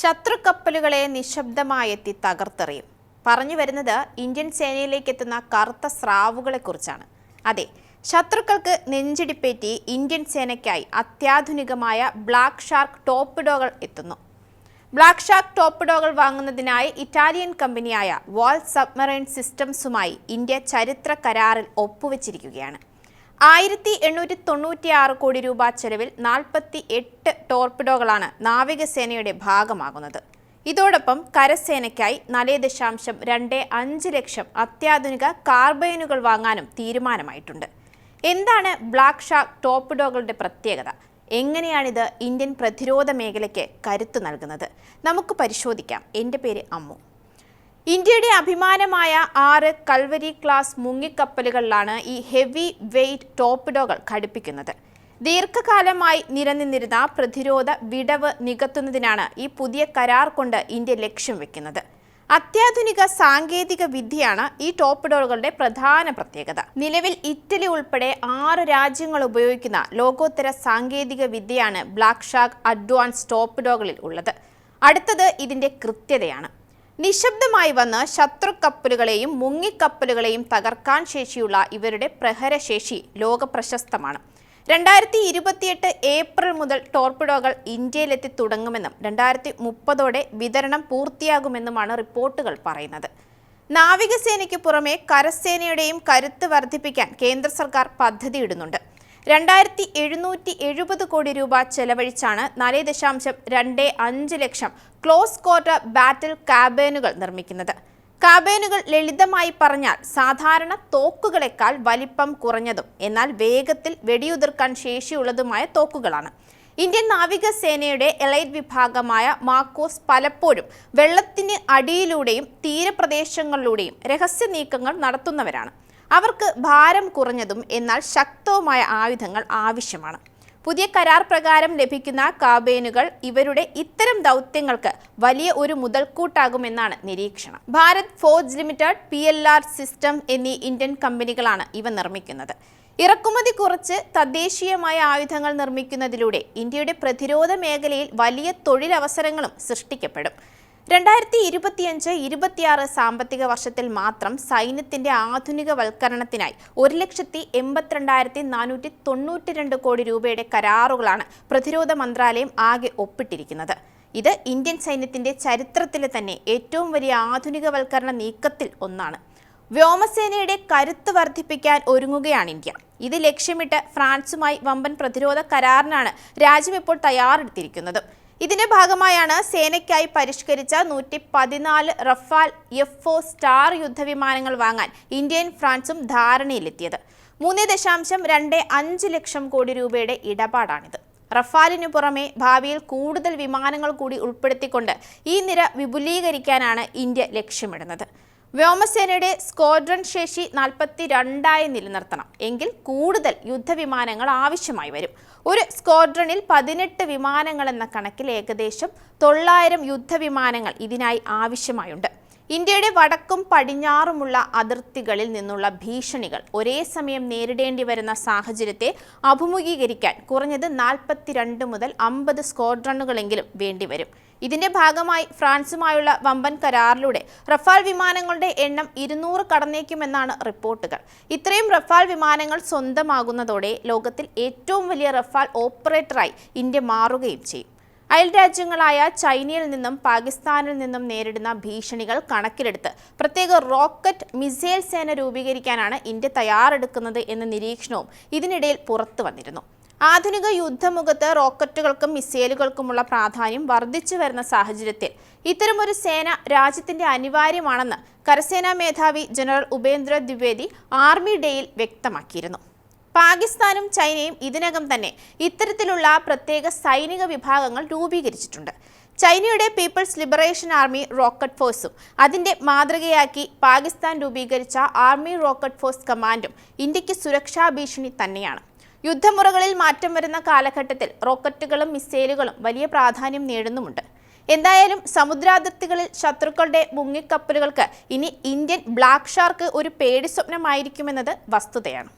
ശത്രുക്കപ്പലുകളെ നിശബ്ദമായെത്തി തകർത്തെറിയും. പറഞ്ഞു വരുന്നത് ഇന്ത്യൻ സേനയിലേക്ക് എത്തുന്ന കറുത്ത സ്രാവുകളെക്കുറിച്ചാണ്. അതെ ശത്രുക്കൾക്ക് നെഞ്ചിടിപ്പേറ്റി ഇന്ത്യൻ സേനയ്ക്കായി അത്യാധുനികമായ ബ്ലാക്ക് ഷാർക്ക് ടോപ്പിഡോകൾ എത്തുന്നു. ബ്ലാക്ക് ഷാർക്ക് ടോപ്പിഡോകൾ വാങ്ങുന്നതിനായി ഇറ്റാലിയൻ കമ്പനിയായ വാൾ സബ്മറൈൻ സിസ്റ്റംസുമായി ഇന്ത്യ ചരിത്ര കരാറിൽ ഒപ്പുവെച്ചിരിക്കുകയാണ്. ആയിരത്തി എണ്ണൂറ്റി തൊണ്ണൂറ്റി ആറ് കോടി രൂപ ചെലവിൽ നാൽപ്പത്തി എട്ട് ടോർപിഡോകളാണ് നാവികസേനയുടെ ഭാഗമാകുന്നത്. ഇതോടൊപ്പം കരസേനയ്ക്കായി നാല് ദശാംശം രണ്ട് അഞ്ച് ലക്ഷം അത്യാധുനിക കാർബൈനുകൾ വാങ്ങാനും തീരുമാനമായിട്ടുണ്ട്. എന്താണ് ബ്ലാക്ക് ഷാർക്ക് ടോർപിഡോകളുടെ പ്രത്യേകത? എങ്ങനെയാണിത് ഇന്ത്യൻ പ്രതിരോധ മേഖലയ്ക്ക് കരുത്തു നൽകുന്നത്? നമുക്ക് പരിശോധിക്കാം. എന്റെ പേര് അമ്മു. ഇന്ത്യയുടെ അഭിമാനമായ ആറ് കൽവരി ക്ലാസ് മുങ്ങിക്കപ്പലുകളിലാണ് ഈ ഹെവി വെയ്റ്റ് ടോപ്പിഡോകൾ ഘടിപ്പിക്കുന്നത്. ദീർഘകാലമായി നിലനിന്നിരുന്ന പ്രതിരോധ വിടവ് നികത്തുന്നതിനാണ് ഈ പുതിയ കരാർ കൊണ്ട് ഇന്ത്യ ലക്ഷ്യം വെക്കുന്നത്. അത്യാധുനിക സാങ്കേതിക വിദ്യയാണ് ഈ ടോപ്പിഡോകളുടെ പ്രധാന പ്രത്യേകത. നിലവിൽ ഇറ്റലി ഉൾപ്പെടെ ആറ് രാജ്യങ്ങൾ ഉപയോഗിക്കുന്ന ലോകോത്തര സാങ്കേതിക വിദ്യയാണ് ബ്ലാക്ക് ഷാക്ക് അഡ്വാൻസ് ടോപ്പിഡോകളിൽ ഉള്ളത്. അടുത്തത് ഇതിന്റെ കൃത്യതയാണ്. നിശബ്ദമായി വന്ന് ശത്രു കപ്പലുകളെയും മുങ്ങിക്കപ്പലുകളെയും തകർക്കാൻ ശേഷിയുള്ള ഇവരുടെ പ്രഹരശേഷി ലോകപ്രശസ്തമാണ്. രണ്ടായിരത്തി ഇരുപത്തിയെട്ട് ഏപ്രിൽ മുതൽ ടോർപിഡോകൾ ഇന്ത്യയിലെത്തി തുടങ്ങുമെന്നും രണ്ടായിരത്തി മുപ്പതോടെ വിതരണം പൂർത്തിയാകുമെന്നുമാണ് റിപ്പോർട്ടുകൾ പറയുന്നത്. നാവികസേനയ്ക്ക് പുറമെ കരസേനയുടെയും കരുത്ത് വർദ്ധിപ്പിക്കാൻ കേന്ദ്ര സർക്കാർ പദ്ധതിയിടുന്നുണ്ട്. രണ്ടായിരത്തി എഴുന്നൂറ്റി എഴുപത് കോടി രൂപ ചെലവഴിച്ചാണ് നാല് ദശാംശം രണ്ട് അഞ്ച് ലക്ഷം ക്ലോസ് ക്വാർട്ടർ ബാറ്റിൽ കാബേനുകൾ നിർമ്മിക്കുന്നത്. കാബേനുകൾ ലളിതമായി പറഞ്ഞാൽ സാധാരണ തോക്കുകളെക്കാൾ വലിപ്പം കുറഞ്ഞതും എന്നാൽ വേഗത്തിൽ വെടിയുതിർക്കാൻ ശേഷിയുള്ളതുമായ തോക്കുകളാണ്. ഇന്ത്യൻ നാവികസേനയുടെ എലൈറ്റ് വിഭാഗമായ മാക്കോസ് പലപ്പോഴും വെള്ളത്തിന് അടിയിലൂടെയും തീരപ്രദേശങ്ങളിലൂടെയും രഹസ്യ നീക്കങ്ങൾ നടത്തുന്നവരാണ്. അവർക്ക് ഭാരം കുറഞ്ഞതും എന്നാൽ ശക്തവുമായ ആയുധങ്ങൾ ആവശ്യമാണ്. പുതിയ കരാർ പ്രകാരം ലഭിക്കുന്ന കാബേനുകൾ ഇവരുടെ ഇത്തരം ദൗത്യങ്ങൾക്ക് വലിയ ഒരു മുതൽക്കൂട്ടാകുമെന്നാണ് നിരീക്ഷണം. Bharat forge limited P L R system എന്നീ ഇന്ത്യൻ കമ്പനികളാണ് ഇവ നിർമ്മിക്കുന്നത്. ഇറക്കുമതി കുറച്ച് തദ്ദേശീയമായ ആയുധങ്ങൾ നിർമ്മിക്കുന്നതിലൂടെ ഇന്ത്യയുടെ പ്രതിരോധ മേഖലയിൽ വലിയ തൊഴിലവസരങ്ങളും സൃഷ്ടിക്കപ്പെടും. രണ്ടായിരത്തി ഇരുപത്തിയഞ്ച് ഇരുപത്തിയാറ് സാമ്പത്തിക വർഷത്തിൽ മാത്രം സൈന്യത്തിന്റെ ആധുനികവൽക്കരണത്തിനായി ഒരു ലക്ഷത്തി എൺപത്തിരണ്ടായിരത്തി നാനൂറ്റി തൊണ്ണൂറ്റി രണ്ട് കോടി രൂപയുടെ കരാറുകളാണ് പ്രതിരോധ മന്ത്രാലയം ആകെ ഒപ്പിട്ടിരിക്കുന്നത്. ഇത് ഇന്ത്യൻ സൈന്യത്തിന്റെ ചരിത്രത്തിലെ തന്നെ ഏറ്റവും വലിയ ആധുനികവൽക്കരണ നീക്കത്തിൽ ഒന്നാണ്. വ്യോമസേനയുടെ കരുത്ത് വർദ്ധിപ്പിക്കാൻ ഒരുങ്ങുകയാണ് ഇന്ത്യ. ഇത് ലക്ഷ്യമിട്ട് ഫ്രാൻസുമായി വമ്പൻ പ്രതിരോധ കരാറിനാണ് രാജ്യം ഇപ്പോൾ തയ്യാറെടുത്തിരിക്കുന്നത്. ഇതിന്റെ ഭാഗമായാണ് സേനയ്ക്കായി പരിഷ്കരിച്ച നൂറ്റി പതിനാല് റഫാൽ എഫ് സ്റ്റാർ യുദ്ധവിമാനങ്ങൾ വാങ്ങാൻ ഇന്ത്യയും ഫ്രാൻസും ധാരണയിലെത്തിയത്. മൂന്ന് ദശാംശം രണ്ട് അഞ്ച് ലക്ഷം കോടി രൂപയുടെ ഇടപാടാണിത്. റഫാലിനു പുറമെ ഭാവിയിൽ കൂടുതൽ വിമാനങ്ങൾ കൂടി ഉൾപ്പെടുത്തിക്കൊണ്ട് ഈ നിര വിപുലീകരിക്കാനാണ് ഇന്ത്യ ലക്ഷ്യമിടുന്നത്. വ്യോമസേനയുടെ സ്ക്വാഡ്രൺ ശേഷി നാൽപ്പത്തി രണ്ടായി നിലനിർത്തണം. എങ്കിൽ കൂടുതൽ യുദ്ധവിമാനങ്ങൾ ആവശ്യമായി വരും. ഒരു സ്ക്വാഡ്രണിൽ പതിനെട്ട് വിമാനങ്ങൾ എന്ന കണക്കിൽ ഏകദേശം തൊള്ളായിരം യുദ്ധവിമാനങ്ങൾ ഇതിനായി ആവശ്യമായുണ്ട്. ഇന്ത്യയുടെ വടക്കും പടിഞ്ഞാറുമുള്ള അതിർത്തികളിൽ നിന്നുള്ള ഭീഷണികൾ ഒരേ സമയം നേരിടേണ്ടി വരുന്ന സാഹചര്യത്തെ അഭിമുഖീകരിക്കാൻ കുറഞ്ഞത് നാൽപ്പത്തിരണ്ട് മുതൽ അമ്പത് സ്ക്വാഡ്രണുകളെങ്കിലും വേണ്ടിവരും ഇതിന്റെ ഭാഗമായി ഫ്രാൻസുമായുള്ള വമ്പൻ കരാറിലൂടെ റഫാൽ വിമാനങ്ങളുടെ എണ്ണം ഇരുന്നൂറ് കടന്നേക്കുമെന്നാണ് റിപ്പോർട്ടുകൾ. ഇത്രയും റഫാൽ വിമാനങ്ങൾ സ്വന്തമാകുന്നതോടെ ലോകത്തിൽ ഏറ്റവും വലിയ റഫാൽ ഓപ്പറേറ്ററായി ഇന്ത്യ മാറുകയും ചെയ്യും. അയൽ രാജ്യങ്ങളായ ചൈനയിൽ നിന്നും പാകിസ്ഥാനിൽ നിന്നും നേരിടുന്ന ഭീഷണികൾ കണക്കിലെടുത്ത് പ്രത്യേക റോക്കറ്റ് മിസൈൽ സേന രൂപീകരിക്കാനാണ് ഇന്ത്യ തയ്യാറെടുക്കുന്നത് എന്ന നിരീക്ഷണവും ഇതിനിടയിൽ പുറത്തു വന്നിരുന്നു. ആധുനിക യുദ്ധമുഖത്ത് റോക്കറ്റുകൾക്കും മിസൈലുകൾക്കുമുള്ള പ്രാധാന്യം വർദ്ധിച്ചു വരുന്ന സാഹചര്യത്തിൽ ഇത്തരമൊരു സേന രാജ്യത്തിന്റെ അനിവാര്യമാണെന്ന് കരസേനാ മേധാവി ജനറൽ ഉപേന്ദ്ര ദ്വിവേദി ആർമി ഡേയിൽ വ്യക്തമാക്കിയിരുന്നു. പാകിസ്ഥാനും ചൈനയും ഇതിനകം തന്നെ ഇത്തരത്തിലുള്ള പ്രത്യേക സൈനിക വിഭാഗങ്ങൾ രൂപീകരിച്ചിട്ടുണ്ട്. ചൈനയുടെ പീപ്പിൾസ് ലിബറേഷൻ ആർമി റോക്കറ്റ് ഫോഴ്സും അതിന്റെ മാതൃകയാക്കി പാകിസ്ഥാൻ രൂപീകരിച്ച ആർമി റോക്കറ്റ് ഫോഴ്സ് കമാൻഡും ഇന്ത്യയ്ക്ക് സുരക്ഷാ ഭീഷണി തന്നെയാണ്. യുദ്ധമുറകളിൽ മാറ്റം വരുന്ന കാലഘട്ടത്തിൽ റോക്കറ്റുകളും മിസൈലുകളും വലിയ പ്രാധാന്യം നേടുന്നുമുണ്ട്. എന്തായാലും സമുദ്രാതിർത്തികളിൽ ശത്രുക്കളുടെ മുങ്ങിക്കപ്പലുകൾക്ക് ഇനി ഇന്ത്യൻ ബ്ലാക്ക് ഷാർക്ക് ഒരു പേടി സ്വപ്നമായിരിക്കുമെന്നത് വസ്തുതയാണ്.